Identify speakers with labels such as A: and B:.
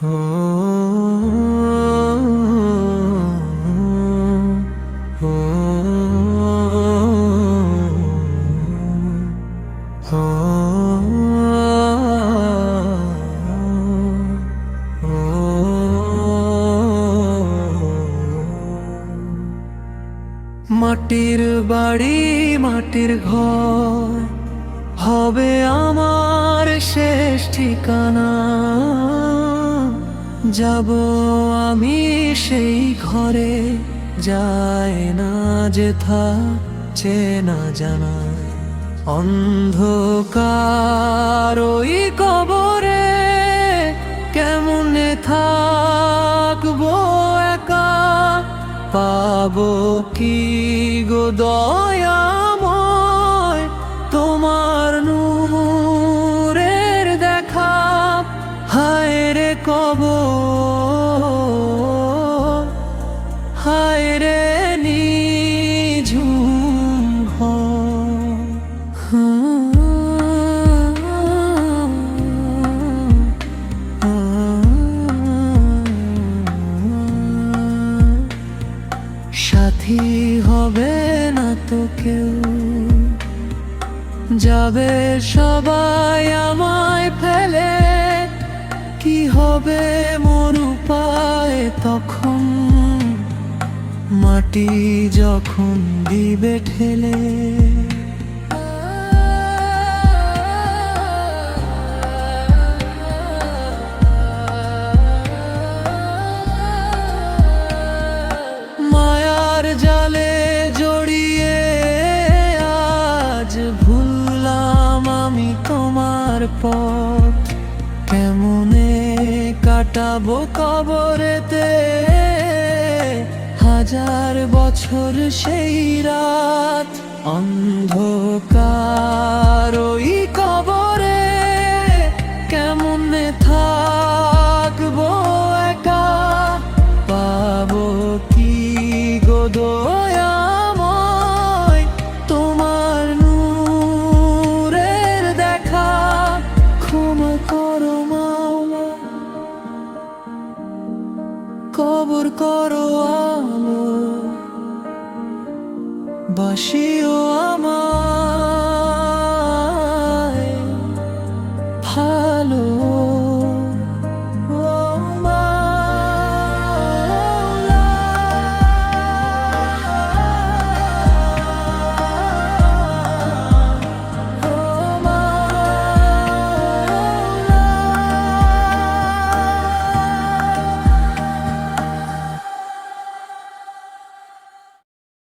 A: মাটির বাড়ি মাটির ঘর হবে আমার শেষ ঠিকানা। যাব আমি সেই ঘরে, যায় না যেথা চেনা জানা। অন্ধকার ওই কবরে কেমনে থাকব একা? পাবো কি গো দয়াময় তোমার কব হায় রে নিঝুম সাথী হবে না তো কেউ। যাবে সবাই কি হবে মন উপায় তখন। মাটি যখন দিবে ঠেলে। মায়ার জালে জড়িয়ে আজ ভুললাম আমি তোমার পথ। কেমনে কাটাবো কবরেতে? হাজার বছর সেই রাত, অন্ধকার ওই কবরে। কেমনে থাকব একা? পাবো কি গো কবর করো আমো বাসিও আমায় ভালো